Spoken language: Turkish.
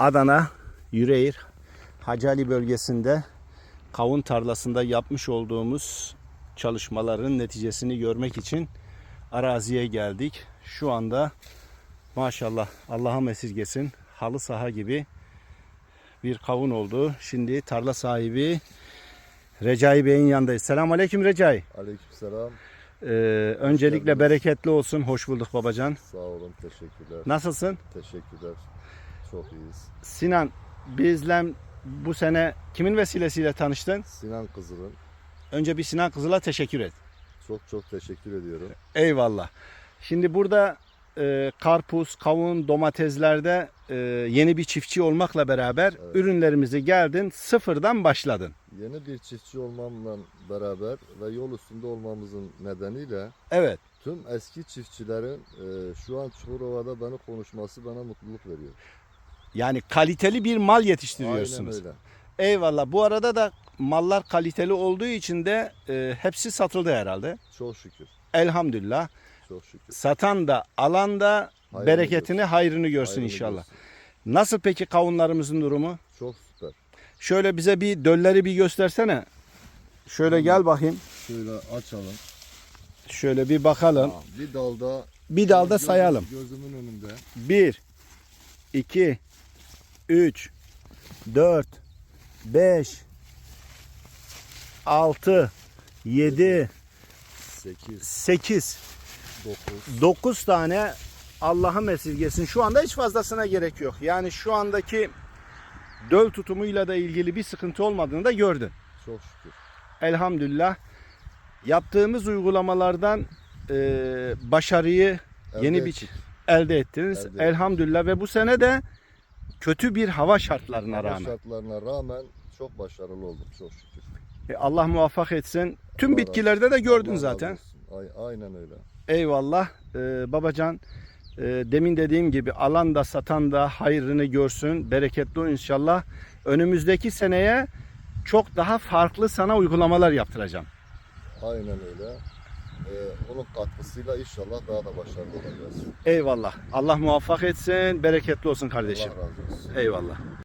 Adana, Yüreğir, Hacali bölgesinde kavun tarlasında yapmış olduğumuz çalışmaların neticesini görmek için araziye geldik. Şu anda maşallah Allah'a esirgesin halı saha gibi bir kavun oldu. Şimdi tarla sahibi Recai Bey'in yanındayız. Selamun Aleyküm Recai. Aleykümselam. Ee, öncelikle geldiniz. bereketli olsun. Hoş bulduk babacan. Sağ olun. Teşekkürler. Nasılsın? Teşekkürler. Çok iyiyiz. Sinan bizle bu sene kimin vesilesiyle tanıştın? Sinan Kızıl'ın Önce bir Sinan Kızıl'a teşekkür et. çok çok teşekkür ediyorum. Eyvallah. Şimdi burada e, karpuz, kavun, domateslerde e, yeni bir çiftçi olmakla beraber Evet. ürünlerimizi geldin sıfırdan başladın. Yeni bir çiftçi olmamla beraber ve yol üstünde olmamızın nedeniyle Evet. tüm eski çiftçilerin e, şu an Çukurova'da beni konuşması bana mutluluk veriyor. Yani kaliteli bir mal yetiştiriyorsunuz. Aynen öyle. Eyvallah. Bu arada da mallar kaliteli olduğu için de e, hepsi satıldı herhalde. Çok şükür. Elhamdülillah. Çok şükür. Satan da alan da Hayrını bereketini, görsün. hayrını görsün Hayrını inşallah. görsün. Nasıl peki kavunlarımızın durumu? Çok süper. Şöyle bize bir dölleri bir göstersene. Şöyle gel bakayım. Şöyle açalım. Şöyle bir bakalım. Ha, bir dalda Bir dalda Gözüm- sayalım. Gözümün önünde. 1 2 3 4 5 6 7 8, 8 9, 9 tane Allah'ım esirgesin. Şu anda hiç fazlasına gerek yok. Yani şu andaki döl tutumuyla da ilgili bir sıkıntı olmadığını da gördün. çok şükür. Elhamdülillah yaptığımız uygulamalardan e, başarıyı Elde yeni bir elde ettiniz. Elde. Elhamdülillah ve bu sene de kötü bir hava şartlarına Hava rağmen. şartlarına rağmen çok başarılı olduk çok şükür. E, Allah muvaffak etsin. Tüm Allah bitkilerde de gördün Allah zaten. Ay- aynen öyle. Eyvallah. Ee, babacan e, demin dediğim gibi alan da satan da hayrını görsün. Bereketli inşallah. Önümüzdeki seneye çok daha farklı sana uygulamalar yaptıracağım. Aynen öyle. Ee, onun katkısıyla inşallah daha da başarılı olacağız. Eyvallah. Allah muvaffak etsin. Bereketli olsun kardeşim. Allah razı olsun. Eyvallah.